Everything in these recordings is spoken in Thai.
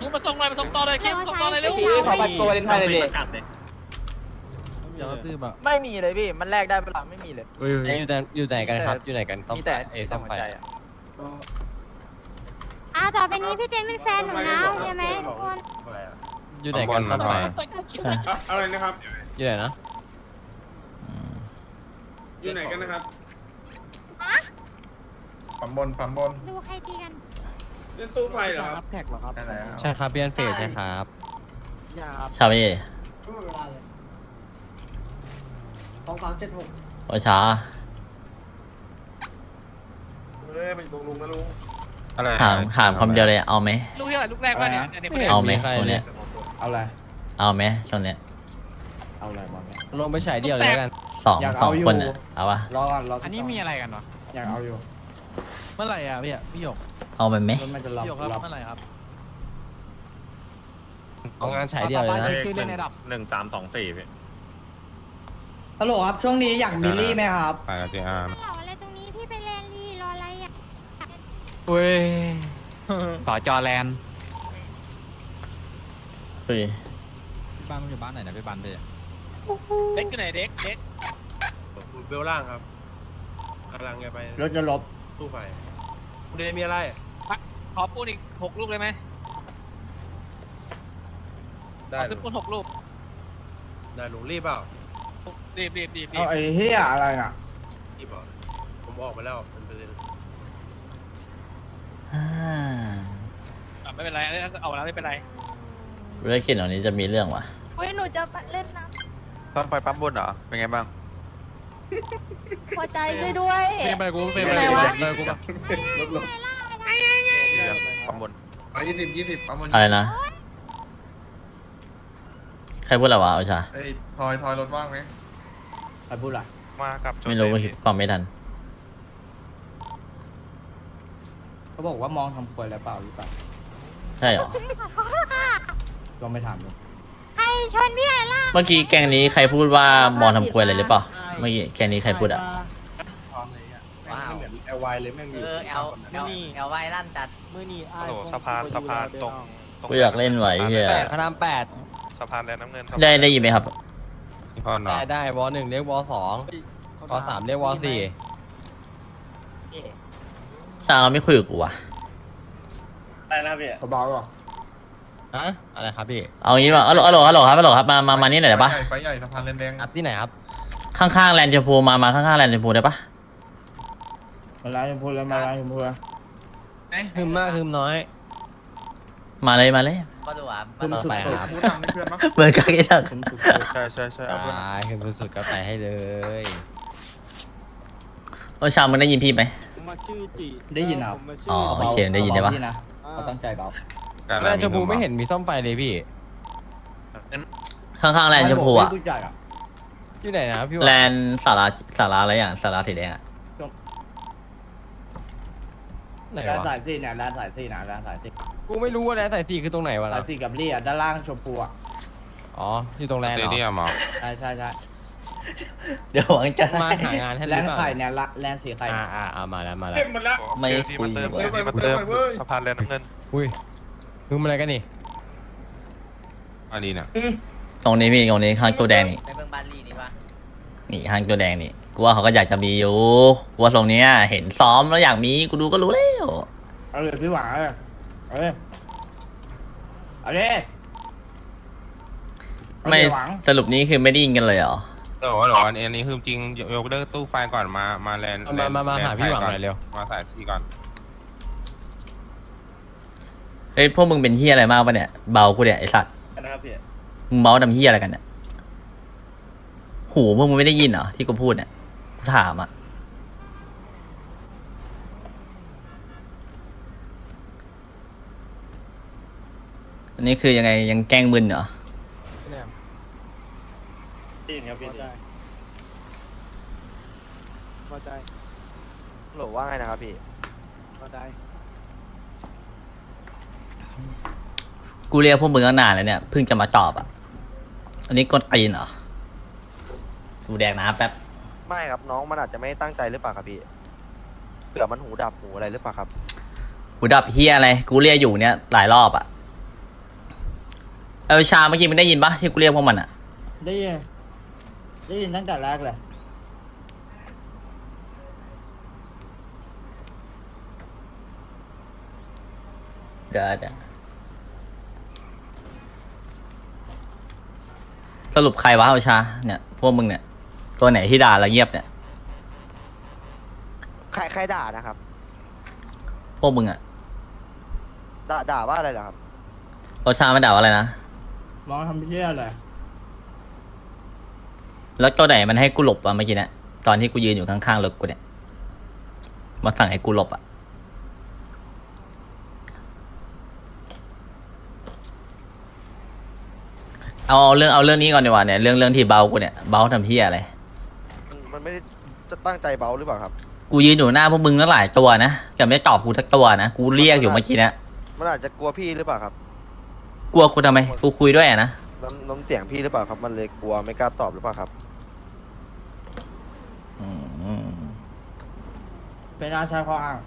มึงมาส่งหน่อยมาส่งต่อเลยคิมส่งต่อเลยเร็วชี้ขอบัตรตัวเล่นไทยเลยดิเดี๋ยวตื้อแบบไม่มีเลยพี่ มันแลกได้เปล่าไม่มีเลย อยู่แต่อยู่ไหนกันครับ อยู่ไหนกันต้องมีแต่เอต้ต้อองงหัวไฟใจอะอ่าต่อไปนี้พี่เจนเป็นแฟนหนูนะโอเคไหมทุกคน อยู่ไหนกันต้องไฟอะไรนะครับ อยู่ไหนนะอยู่ไหนกันนะครับ ปั๊มบนปั๊มบน ดูใครตีกัน เล่นตู้ไฟเหรอครับแท็กเหรอครับได้แล้วใช่ครับพี่อันเฟสใช่ครับชาพี่สองสามเจ็ดหกโอช้าเฮ้ยไปตรงลุงนะลุงอะไรถามถามคำเดียวเลยเอาไหม ลูกที่อะไรลูกแรกป่ะเนี่ยเนี่ยเนี่ยเอาไหมใครช่วงเนี้ยเอาอะไร เอาไหมช่วงเนี้ยเอาอะไรบอลเนี่ย ลงไปฉายเดียวเลยแล้วกัน สองอยากสองเอาอยู่ คนอะเอาปะรอก่อนรออันนี้มีอะไรกันวะอยากเอาอยู่ เมื่อไหร่อะพี่พี่หยก เอาไปไหมมันมันจะรับพี่หยกครับรับเมื่อไหร่ครับเอางานฉายเดียวเลยนะ ชื่อเล่นในดับ หนึ่งสามสองสี่พี่ ฮัลโหลครับช่วงนี้อยากมิลลี่ไหมครับ ไปกับเจอาร์เหล่าอะไรตรงนี้พี่ไปแลนดีรออะไรอะ เว้ยสอจอแลนเฮ้ยบ้านมึงอยู่บ้านไหนนะพี่บ้านพี่เด็กอยู่ไหนเด็กเด็กเบลล่างครับกำลังจะไปรถจะลบตู้ไฟคุณเดมีอะไร ขอปูนอีกหกลูกเลยไหมได้ขอลุซื้องปูนหกลูกได้ลุงรีบเปล่ารีบรีบรีบรีเอาบไอ้เหี้ยอะไรน่ะ รีบเปล่าผมออกมาแล้วเป็นประเด็นอ่าอะไม่เป็นไรอันนี้เอาแล้วไม่เป็นไรธุรกิจเหล่านี้จะมีเรื่องวะเว้ยหนูจะเล่นน้ตอนไฟปั๊มบนเหรอ เป็นไงบ้างำพอใจช่วยด้วย เป็นไปกูเป็นอะไปไรวะเลยกูแบบลดลง ปั๊มบนไปยี่สิบยี่สิบปั๊มบนอะไรนะ ใครพูดอะไรวะโอชา เอ้ยทอยทอยรถว่างไหมใครพูดล่ะมากับไม่รู้ว่าคิดความไม่ทัน เขาบอกว่ามองทำควยแล้วเปล่าหรือเปล่าใช่เหรอ ลองไปถามดูใครชนพี่ไอล่าเมื่อกี้แกงนี้ใครพูดว่ามองทำควยอะไรหรือเปล่า เมื่อกี้แกงนี้ใครพูดอะ ว้าวเหมือนเอ ลวายเลยแม่งมีเออเอลเอลเอลไวลั่นจัดมือนี่โอ้โหสะพานสะพานตรงตรง กูอยากเล่นไหวเฮียแปดพระรามแปดสะพานแลน้ำเงินได้ได้ยินไหมครับพ่อหนอได้ได้วอหนึ่งเรียกวอสองวอสามเรียกวอสี่ชาเราไม่คุยกับกูวะเขาบอกหรอฮะอะไรครับพี่ เอางี้ว่ะฮัลโหลฮัลโหลฮัลโหลครับฮัลโหลครับ มามามานี่หน่อยได้ปะไฟใหญ่ไฟใหญ่สะพานเลนแดงอัดที่ไหนครับ ข้างๆแลนด์ชมพูมามาข้างๆแลนด์ชมพูได้ปะ มาล้างชมพูแล้วมาล้างชมพูแล้วฮึมมากฮึมน้อย มาเลยมาเลยก็ดูอะคุณสุดไปสุดครับพูดทำให้เพื่อนปะเหมือนกันไอ้ทักคุณสุดสุดใช่ใช่ใช่เอาเพื่อนตายฮึมสุดๆก็ไปให้เลยโอชามึงได้ยินพี่ไหมได้ยินครับอ๋อโอเคได้ยินได้ปะเบาๆนะเขาตั้งใจเบาการแม่ชมพูไม่เห็นมีซ่อมไฟเลยพี่ ข้างๆแลนด์ชมพูอะไม่รู้จักอะอยู่ไหนนะพี่แลวะนด์สาราสาราอะไรอย่างสาราสีแดงอะ ไหนด้านวะสายสี่เนี่ยด้านสายสี่นะด้านสายสี่กูไม่รู้ว่าแลนด์สายสี่คือตรงไหนวะสานะยสี่กับลี่อะด้านล่างชมพูอะอ๋ออยู่ตรงแลนด์เตเหรเดียอมเหรอใช่ใช่ใช่เดี๋ยวหวังจะมาหางานให้แลหรืนอเปล่าไข่เนี่ยละแลนสีไข่อ่าอ่าอ่ามาแล้วมาแล้ว เต็มหมดแล้ว ไม่ที่คุมายเติมว่ะที่มาเติมสะพานแลน้ำเงินอุ้ยฮึมอะไรกันนี่อันนี้น่ะตรงนี้พี่ตรงนี้ข้างตัวแดงนี่ไปเบิ่งบาลีนี่ปะนี่ข้างตัวแดงนี่ กูว่าเขาก็อยากจะมีอยู่กูว่าตรงเนี้ย เห็นซ้อมแล้วอยากมีกูดูก็รู้แล้วเอาเลยพี่หวังเอาเลยเอาเลยเอาเลยไม่เอาเลยหวังสรุปนี้คือไม่ได้ยินกันเลยเหรอเดี๋ยวเดี๋ยวอันนี้คือจริงยกเลิกตู้ไฟก่อนมามาแลนมามามาหาพี่หวังหน่อยเร็ว มาสายสี่ก่อนเฮ้ยพวกมึงเป็นเฮียอะไรมากปะเนี่ยเบากูเนี่ยไอสัตว์นะครับพี่มึงเมาทำเฮียอะไรกันเนี่ยหูพวกมึงไม่ได้ยินเหรอที่กูพูดเนี่ยกู ถามอะอันนี้คือยังไงยังแกล้งมึนเหรอ ตีนครับพี่พอใจหรือว่าไงนะครับพี่ พอใจกูเรียกพวกมึงตั้งนานแล้วเนี่ยเพิ่งจะมาตอบอะ อันนี้กดตีนเหรอดูแดงน้ำแป๊บ ไม่ครับน้องมันอาจจะไม่ตั้งใจหรือเปล่าครับพี่เผื่อมันหูดับหูอะไรหรือเปล่าครับ หูดับเฮียอะไรกูเรียกอยู่เนี่ยหลายรอบอะเออชาเมื่อกี้มึงได้ยินปะที่กูเรียกพวกมันอะได้ยินได้ยินตั้งแต่แรกเลยเดี๋ยวเดี๋ยวสรุปใครวะเอาชา เนี่ย พวกมึงเนี่ย ตัวไหนที่ด่าแล้วเงียบเนี่ย ใครใครด่านะครับพวกมึงอะด่าด่าว่าอะไรเหรอครับเอาชามาด่าว่าอะไรนะ มองทำเพี้ยอะไรแล้วตัวไหนมันให้กูหลบอะเมื่อกี้เนี่ยตอนที่กูยืนอยู่ข้างๆรถกูเนี่ยมาสั่งให้กูหลบอะเอาเอาเรื่องเอาเรื่องนี้ก่อนดีกว่าเนี่ยเรื่องเรื่องที่เบากูเนี่ยเบาทำเพี้ยอะไรมันมัน ไม่ได้จะตั้งใจเบาหรือเปล่าครับ กูยืนอยู่หน้าพวกมึงตั้งหลายตัวนะแต่ไม่ตอบกูสักตัวนะ กูเรียกอยู่เมื่อกี้เนะมันอาจจะกลัวพี่หรือเปล่าครับกลัวกูทำไม กูคุยด้วยอะนะ น้ำน้ำเสียงพี่หรือเปล่าครับ มันเลยกลัวไม่กล้าตอบหรือเปล่าครับ อืมเป็นอาชาข้ออ้าง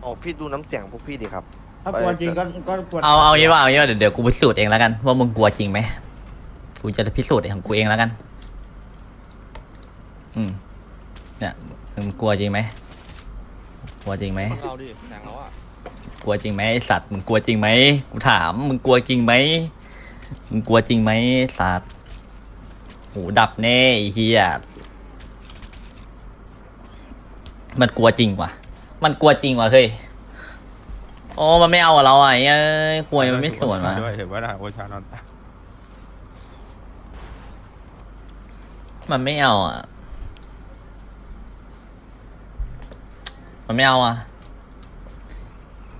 โอ้พี่ดูน้ำเสียงพวกพี่ดิครับ ถ้ากลัวจริงก็ก็ควรเอาเอางี้ว่าเอางี้ว่าเดี๋ยวเดี๋ยวกูพิสูจน์เองแล้วกันว่ามึงกลัวจริงไหมกูจะพิสูจน์เองของกูเองแล้วกัน อืมเนี่ยมึงกลัวจริงไหมกลัวจริงไหมเราดิแทงเราอะกลัวจริงไหมไอ้สัตว์มึงกลัวจริงไหมกูถามมึงกลัวจริงไหมมึงกลัวจริงไหมสัตว์หูดับแน่ไอ้เฮียมันกลัวจริงว่ะ มันกลัวจริงว่ะเฮ้ยโอ้มันไม่เอากับเราอะไอ้เอ้ยควยมันไม่สวนมาด้วยเห็นว่าด่าโอชานอนมันไม่เอาอะ มันไม่เอาอะ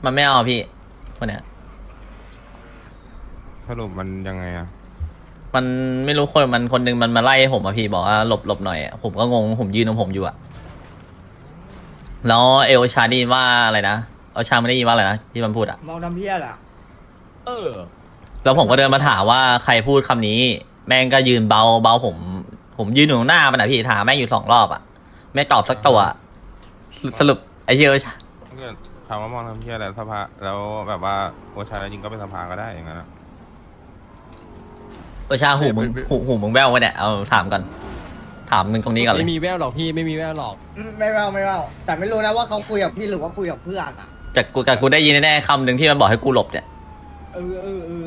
มันไม่เอาอะพี่คนเนี้ย สรุปมันยังไงอะมันไม่รู้คนมันคนหนึงมันมาไล่ผมอะพี่บอกว่าหลบหลบหน่อยอะผมก็งงผมยืนของผมอยู่อะแล้วเอลชาได้ยินว่าอะไรนะเอลชาไม่ได้ยินว่าอะไรนะที่มันพูดอะมองทำเพี้ยแหละเออ แล้วผมก็เดินมาถามว่าใครพูดคำนี้ แม่งก็ยืนเบาเบาผม ผมยืนอยู่ตรงหน้ามันอะพี่ถามแม่งอยู่สองรอบอะไม่ตอบสักตัว สรุป ไอ้เหี้ยเอลชาถ้าเกิดคำว่ามองทำเพี้ยอะไรสภาแล้วแบบว่าโอชาจริงก็เป็นสภาก็ได้อย่างนั้นอะเอลชาหูมึงหูหูมึงแว่ววะเนี่ยเอาถามก่อนถามมึงตรงนี้ก่อนเลไม่ยมีแววหรอกพี่ไม่มีแววหรอกไม่เล่าไม่เล่าแต่ไม่รู้นะว่าเขาคุยกับพี่หรือว่าคุยกับเพื่อนอะจากกูจากกูได้ยินแน่ๆคำหนึ่งที่มันบอกให้กูหลบเนี่ยเออเออเออ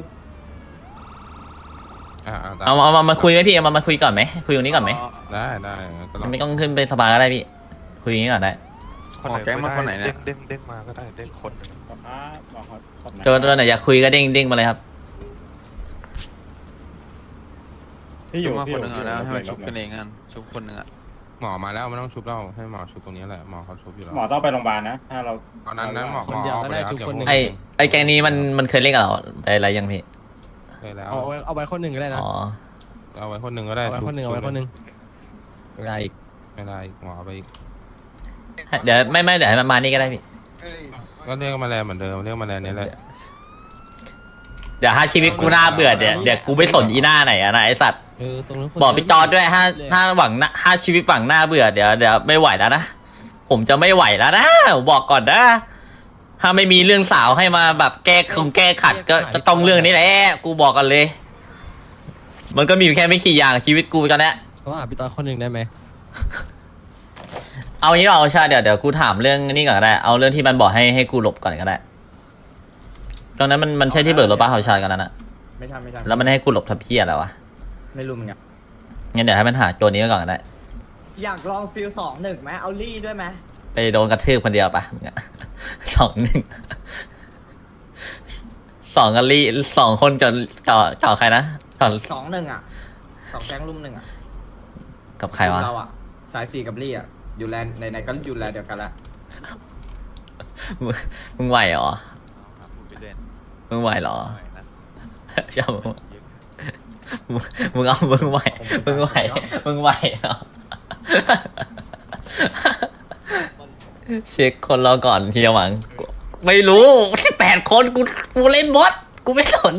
อ่าๆได้เอาเอามามาคุยไหมพี่เอามามาคุยก่อนไหมคุยตรงนี้ก่อนไหมได้ได้ก็ลองไม่ต้องขึ้นไปสภาก็ได้พี่คุยอย่างนี้ก่อนได้ คนไหนแก๊งมันคนไหนเนี่ยเด้งเด้งมาก็ได้เด้งคนหนึ่งตัวตัวไหนอยากคุยก็เด้งเด้งมาเลยครับ พี่อยู่มาคนหนึ่งแล้วให้มันชุบกันเองกันชุบคนหนึ่งอะหมอมาแล้วไม่ต้องชุบเราให้หมอชุบตรงนี้แหละหมอเขาชุบอยู่แล้วหมอต้องไปโรงพยาบาลนะ ถ้าเราตอนนั้นนั้นหมอคนเดียวก็ได้หมอชุบคนหนึ่ง ไอไอแกงนี้มันมันเคยเล่นกับเราไปอะไรยังพี่ เคยแล้วเอาไว้เอาไว้คนหนึ่งก็ได้นะอ๋อ เอาไว้คนหนึ่งก็ได้เอาไว้คนหนึ่งเอาไว้คนหนึ่งเวลาอีกไม่ได้อีกหมอเอาไปอีก เดี๋ยวไม่ไม่เดี๋ยวให้มันมานี่ก็ได้พี่ ก็เรียกมาแลเหมือนเดิมเรียกมาแลนี้แหละเดี๋ยวถ้าชีวิตกูน่าเบื่อเดี๋ยวเดี๋ยวกูไม่สนอีหน้าไหนอะนะไอสัตว์เออตรงนั้นคนบอกพี่จอร์ดด้วยถ้าถ้าหวังหน้าถ้าชีวิตหวังหน้าเบื่อเดี๋ยวเดี๋ยวไม่ไหวแล้วนะผมจะไม่ไหวแล้วนะผมบอกก่อนนะถ้าไม่มีเรื่องสาวให้มาแบบแก้คงแก้ขัดก็จะต้องเรื่องนี้แหละกูบอกกันเลย มันก็มีอยู่แค่ไม่กี่อย่างชีวิตกูตอนเนี้ยต้องหาพี่จอร์ดคนหนึ่งได้ไหม เอางี้เราชาเดี๋ยวเดี๋ยวกูถามเรื่องนี้ก่อนก็ได้ เอาเรื่องที่มันบอกให้ให้กูหลบก่อนก็ได้ตอนนั้นมันมันใช่ที่เบิกรถป้าเขาชากันนั้นอะไม่ใช่ไม่ใช่แล้วมันให้กูหลบทับเพี้ยอะไรวะไม่รู้เหมือนกันงั้นเดี๋ยวให้มันหาตัวนี้ก่อนก็ได้ อยากลองฟิลสองหนึ่งไหมเอาลี่ด้วยไหมไปโดนกระทืบคนเดียวปะมึงอะสองหนึ่งสองกันลี่สองคนกับกับกับใครนะกับสองหนึ่งอะสองแก๊งรุมหนึ่งอะกับใครวะเราอะสายสี่กับลี่อะ อยู่แลนในในๆก็อยู่แลนเดียวกันละมึงมึงไหวเหรอพูดไปเล่นมึงไหวเหรอนะใช่มึงมึงมึงเอามึงไหว มึงไหว มึงไหวเหรอ เช็คคนเราก่อนเฮียหวังไม่รู้สิบแปดคนกูกูเล่นบอสกูไม่สน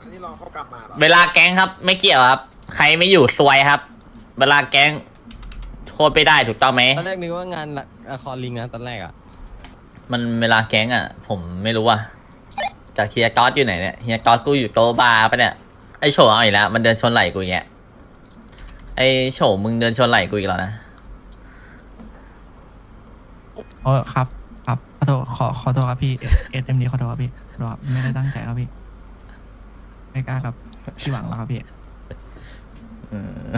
อันนี้รอเขากลับมาเหรอเวลาแก๊งครับ ไม่เกี่ยวครับ ใครไม่อยู่ซวยครับ เวลาแก๊งโคตรไปได้ถูกต้องไหม ตอนแรกนึกว่างานละครลิงนะตอนแรกอะมันเวลาแก๊งอะ ผมไม่รู้อะจากเฮียก๊อตอยู่ไหนเนี่ยเฮียก๊อตกูอยู่โตะบาร์ปะเนี่ยไอโฉเอาอีกแล้วมันเดินชนไหล่กูอย่างเงี้ยไอโฉมึงเดินชนไหล่กูอีกแล้วนะโอ้ครับ ครับขอโทษขอขอโทษครับพี่เอสเอ็มดีขอโทษครับพี่ขอโทษครับไม่ได้ตั้งใจครับพี่ ไม่กล้าครับพี่หวังแล้วครับพี่ อืม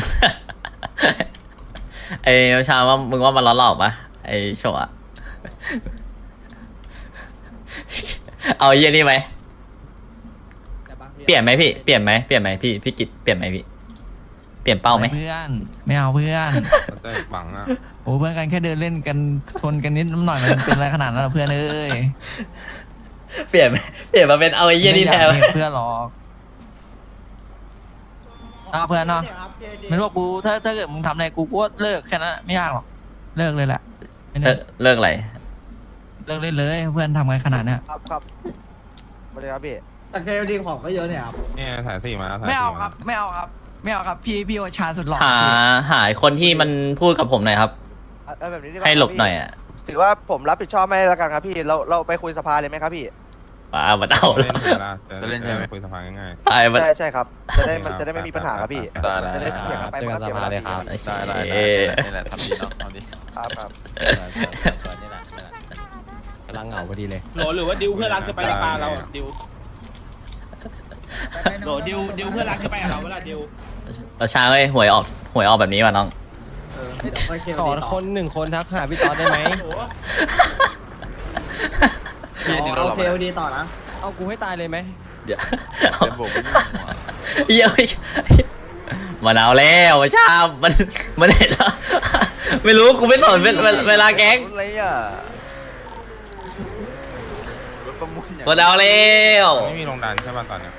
ไอชาว่ามึงว่ามันล้อหลอกปะไอโฉอะเอาไอ้เยี่ยนี่ไหมเปลี่ยนไหมพี่เปลี่ยนไหมเปลี่ยนไหมพี่พี่กิจเปลี่ยนไหมพี่เปลี่ยนเป้าไหมเพื่อน ไม่เอาเพื่อนแล้วแต่หวังอะโอ้เพื่อนกันแค่เดินเล่นกันชนกันนิดหน่อยมันเป็นอะไรขนาดนั้นเหรอเพื่อนเอ้ยเปลี่ยนไหมเปลี่ยนมาเป็นเอาไอ้เยี่ยนี่แทนไม่อยากมีเพื่อนหรอก เอาเพื่อนเนาะไม่รู้ว่ากูถ้าถ้าเกิดมึงทำอะไรกูก็เลิกแค่นั้นไม่ยากหรอกเลิกเลยแหละไม่เลิเลิกกเลิกอะไรเลิกเล่นเลยเพื่อนทำกันขนาดเนี้ยครับครับสวัสดีครับพี่แต่เคดีของก็เยอะเนี่ยครับเนี่ยสายสี่มาแล้วสายไม่สี่เอามาครับ ไม่เอาครับ ไม่เอาครับพี่พี่โอชาสุดหล่อหาหาคนที่มันพูดกับผมหน่อยครับ เอาเอาแบบนี้ดีกว่าให้หลบครับพี่หน่อยอะ ถือว่าผมรับผิดชอบไม่แล้วกันครับพี่ เราเราไปคุยสภาเลยไหมครับพี่ ว้ามันเอาเล่นถึงเวลาจะจะเล่นใช่ไหม คุยสภาง่ายไปมัน ใช่ใช่ครับ จะได้มันจะได้ไม่มีปัญหาครับพี่ ได้ได้ จะได้เสียงกันไปเจอกันมันก็เสียเวลาสภาเลยครับพี่ได้ได้ได้นี่แหละทำดีเนาะทำดีครับครับ สวยๆนี่แหละนี่แหละกำลังเหงาพอดีเลย โหลหรือว่าดิวเพื่อนรักจะไปกับปลาเราอะดิวโหลดิวดิวเพื่อนรักจะไปกับเราเวลาดิวเราช้าเว้ยหวยออกหวยออกแบบนี้ว่ะน้องขอคนหนึ่งคนทักหาพี่ตอดได้ไหม พี่นี่เราโอเราเคดีต่อนะเอากูให้ตายเลยไหมเดี๋ยวเดี๋ยวผมไม่ยุ่งว่ะเหี้ยไม่ใช่มันเอาแล้วมาช้ามันมันเห็นแล้วไม่รู้กูไม่สนเวลาเวลาแก๊งอะไรอะรถประมูลอย่างมันเอาแล้วๆไม่มีลงดันใช่ป่ะตอนเนี้ย